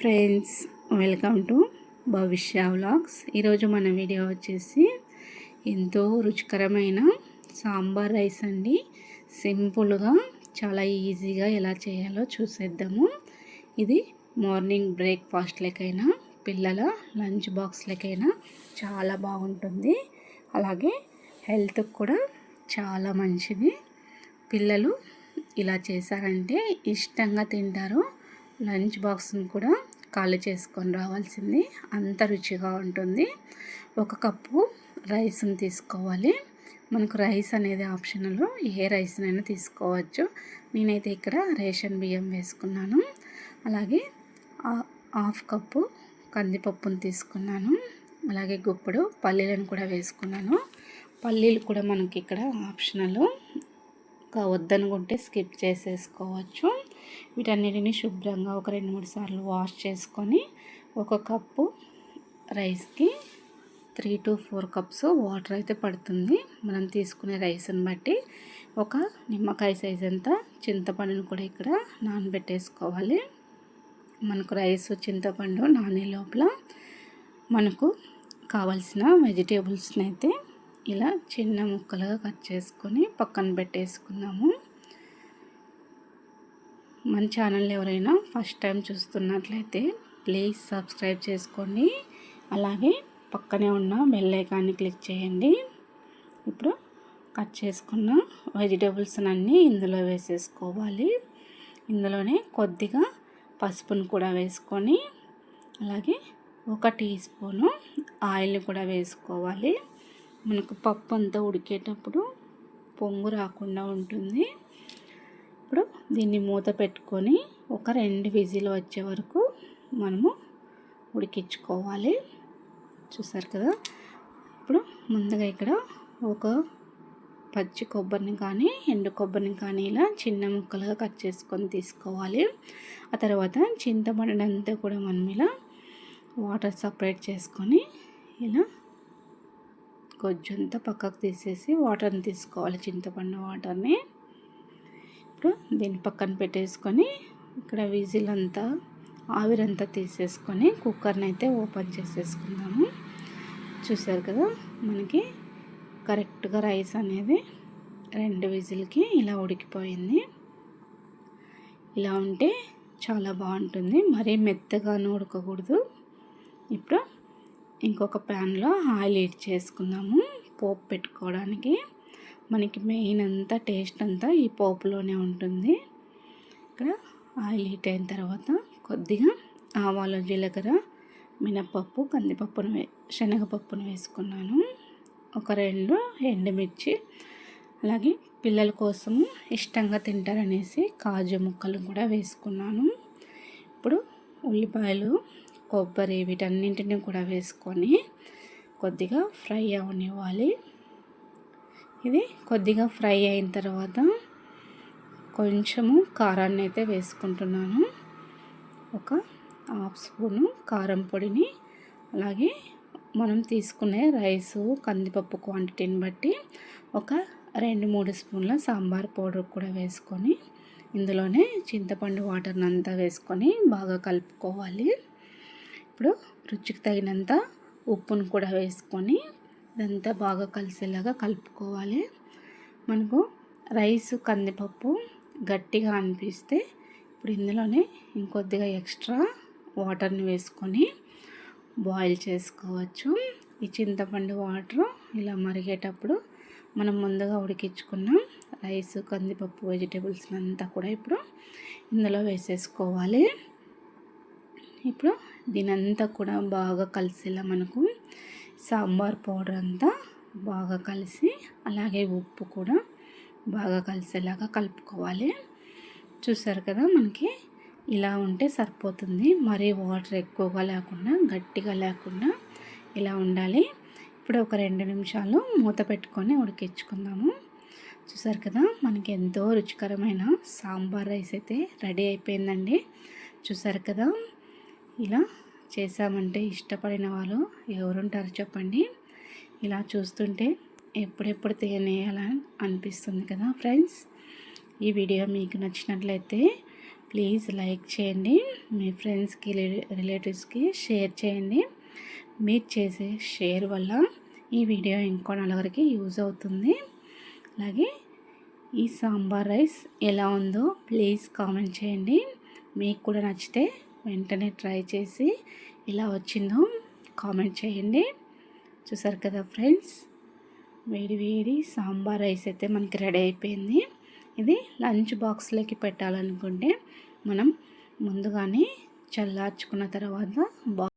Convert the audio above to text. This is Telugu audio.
Friends welcome to Bhavishya vlogs. ఈరోజు మన వీడియో వచ్చేసి ఎంతో రుచికరమైన సాంబార్ రైస్ అండి. సింపుల్గా చాలా ఈజీగా ఎలా చేయాలో చూసేద్దాము. ఇది మార్నింగ్ బ్రేక్ఫాస్ట్ లెక్కైనా పిల్లల లంచ్ బాక్స్ లెక్కైనా చాలా బాగుంటుంది. అలాగే హెల్త్కి కూడా చాలా మంచిది. పిల్లలు ఇలా చేశారంటే ఇష్టంగా తింటారు. లంచ్ బాక్స్ని కూడా ఖాళీ చేసుకొని రావాల్సింది. అంత రుచిగా ఉంటుంది. ఒక కప్పు రైస్ని తీసుకోవాలి. మనకు రైస్ అనేది ఆప్షనల్ ఏ రైస్నైనా తీసుకోవచ్చు. నేనైతే ఇక్కడ రేషన్ బియ్యం వేసుకున్నాను. అలాగే హాఫ్ కప్పు కందిపప్పును తీసుకున్నాను. అలాగే గుప్పుడు పల్లీలను కూడా వేసుకున్నాను. పల్లీలు కూడా మనకి ఇక్కడ ఆప్షనల్ వద్దనుకుంటే స్కిప్ చేసేసుకోవచ్చు. వీటన్నిటిని శుభ్రంగా ఒక రెండు మూడు సార్లు వాష్ చేసుకొని ఒక కప్పు రైస్కి three to four cups water అయితే పడుతుంది. మనం తీసుకునే రైస్ని బట్టి ఒక నిమ్మకాయ సైజ్ అంతా చింతపండును కూడా ఇక్కడ నానబెట్టేసుకోవాలి. మనకు రైస్ చింతపండు నానే లోపల. మనకు కావలసిన వెజిటేబుల్స్ని అయితే ఇలా చిన్న ముక్కలుగా కట్ చేసుకొని పక్కన పెట్టేసుకుందాము. మన ఛానల్ ఎవరైనా ఫస్ట్ టైం చూస్తున్నట్లయితే ప్లీజ్ సబ్స్క్రైబ్ చేసుకోండి అలాగే పక్కనే ఉన్న బెల్ ఐకాన్ని క్లిక్ చేయండి. ఇప్పుడు కట్ చేసుకున్న వెజిటేబుల్స్ అన్నీ ఇందులో వేసేసుకోవాలి. ఇందులోనే కొద్దిగా పసుపును కూడా వేసుకొని అలాగే ఒక టీ స్పూను ఆయిల్ కూడా వేసుకోవాలి. మనకు పప్పు అంతా ఉడికేటప్పుడు పొంగు రాకుండా ఉంటుంది. దీన్ని మూత పెట్టుకొని ఒక రెండు విజిల్ వచ్చే వరకు మనము ఉడికించుకోవాలి. చూసారు కదా? ఇప్పుడు ముందుగా ఇక్కడ ఒక పచ్చి కొబ్బరిని కానీ ఎండు కొబ్బరిని కానీ ఇలా చిన్న ముక్కలుగా కట్ చేసుకొని తీసుకోవాలి. ఆ తర్వాత చింతపండు అంతా కూడా మనం ఇలా వాటర్ సపరేట్ చేసుకొని ఇలా కొంచెంత పక్కకు తీసేసి వాటర్ని తీసుకోవాలి చింతపండు వాటర్ని. ఇప్పుడు దీన్ని పక్కన పెట్టేసుకొని ఇక్కడ విజిల్ అంతా ఆవిరంతా తీసేసుకొని కుక్కర్ని అయితే ఓపెన్ చేసేసుకుందాము. చూసారు కదా మనకి కరెక్ట్గా రైస్ అనేది రెండు విజిల్కి ఇలా ఉడికిపోయింది. ఇలా ఉంటే చాలా బాగుంటుంది. మరీ మెత్తగాను ఉడకకూడదు ఇప్పుడు ఇంకొక ప్యాన్లో ఆయిల్ హీట్ చేసుకుందాము పోపు పెట్టుకోవడానికి. మనకి మెయిన్ అంతా టేస్ట్ అంతా ఈ పోపులోనే ఉంటుంది. ఇక్కడ ఆయిల్ హీట్ అయిన తర్వాత కొద్దిగా ఆవాలు జీలకర్ర మినపప్పు కందిపప్పును వే శనగపప్పును వేసుకున్నాను. ఒక రెండు ఎండుమిర్చి అలాగే పిల్లల కోసము ఇష్టంగా తింటారనేసి కాజు ముక్కలు కూడా వేసుకున్నాను. ఇప్పుడు ఉల్లిపాయలు కొబ్బరి వీటన్నింటిని కూడా వేసుకొని కొద్దిగా ఫ్రై అవనివ్వాలి. ఇది కొద్దిగా ఫ్రై అయిన తర్వాత కొంచెము కారాన్ని అయితే వేసుకుంటున్నాను. ఒక హాఫ్ స్పూను కారం పొడిని అలాగే మనం తీసుకునే రైసు కందిపప్పు క్వాంటిటీని బట్టి ఒక రెండు మూడు స్పూన్ల సాంబార్ పౌడర్ కూడా వేసుకొని ఇందులోనే చింతపండు వాటర్ని అంతా వేసుకొని బాగా కలుపుకోవాలి. ఇప్పుడు రుచికి తగినంత ఉప్పును కూడా వేసుకొని ఇదంతా బాగా కలిసేలాగా కలుపుకోవాలి. మనకు రైస్ కందిపప్పు గట్టిగా అనిపిస్తే ఇప్పుడు ఇందులోనే ఇంకొద్దిగా ఎక్స్ట్రా వాటర్ని వేసుకొని బాయిల్ చేసుకోవచ్చు. ఈ చింతపండు వాటర్ ఇలా మరిగేటప్పుడు మనం ముందుగా ఉడికించుకున్న రైస్ కందిపప్పు వెజిటేబుల్స్ అంతా కూడా ఇప్పుడు ఇందులో వేసేసుకోవాలి. ఇప్పుడు దీనంతా కూడా బాగా కలిసేలా మనకు సాంబార్ పౌడర్ అంతా బాగా కలిసి అలాగే ఉప్పు కూడా బాగా కలిసేలాగా కలుపుకోవాలి. చూసారు కదా మనకి? ఇలా ఉంటే సరిపోతుంది. మరీ వాటర్ ఎక్కువగా లేకుండా గట్టిగా లేకుండా ఇలా ఉండాలి. ఇప్పుడు ఒక రెండు నిమిషాలు మూత పెట్టుకొని ఉడికించుకుందాము. చూసారు కదా మనకి ఎంతో రుచికరమైన సాంబార్ రైస్ అయితే రెడీ అయిపోయిందండి. చూసారు కదా? ఇలా చేసామంటే ఇష్టపడిన వాళ్ళు ఎవరుంటారు చెప్పండి. ఇలా చూస్తుంటే ఎప్పుడెప్పుడు తినేయాలని అనిపిస్తుంది కదా ఫ్రెండ్స్. ఈ వీడియో మీకు నచ్చినట్లయితే ప్లీజ్ లైక్ చేయండి. మీ ఫ్రెండ్స్కి రిలేటివ్స్కి షేర్ చేయండి. మీరు చేసే షేర్ వల్ల ఈ వీడియో ఇంకో నలుగురికి యూజ్ అవుతుంది. అలాగే ఈ సాంబార్ రైస్ ఎలా ఉందో ప్లీజ్ కామెంట్ చేయండి. మీకు కూడా నచ్చితే వెంటనే ట్రై చేసి ఇలా వచ్చిందో కామెంట్ చేయండి. చూసారు కదా ఫ్రెండ్స్? వేడి వేడి సాంబార్ రైస్ అయితే మనకి రెడీ అయిపోయింది. ఇది లంచ్ బాక్స్లోకి పెట్టాలనుకుంటే మనం ముందుగానే చల్లార్చుకున్న తర్వాత బా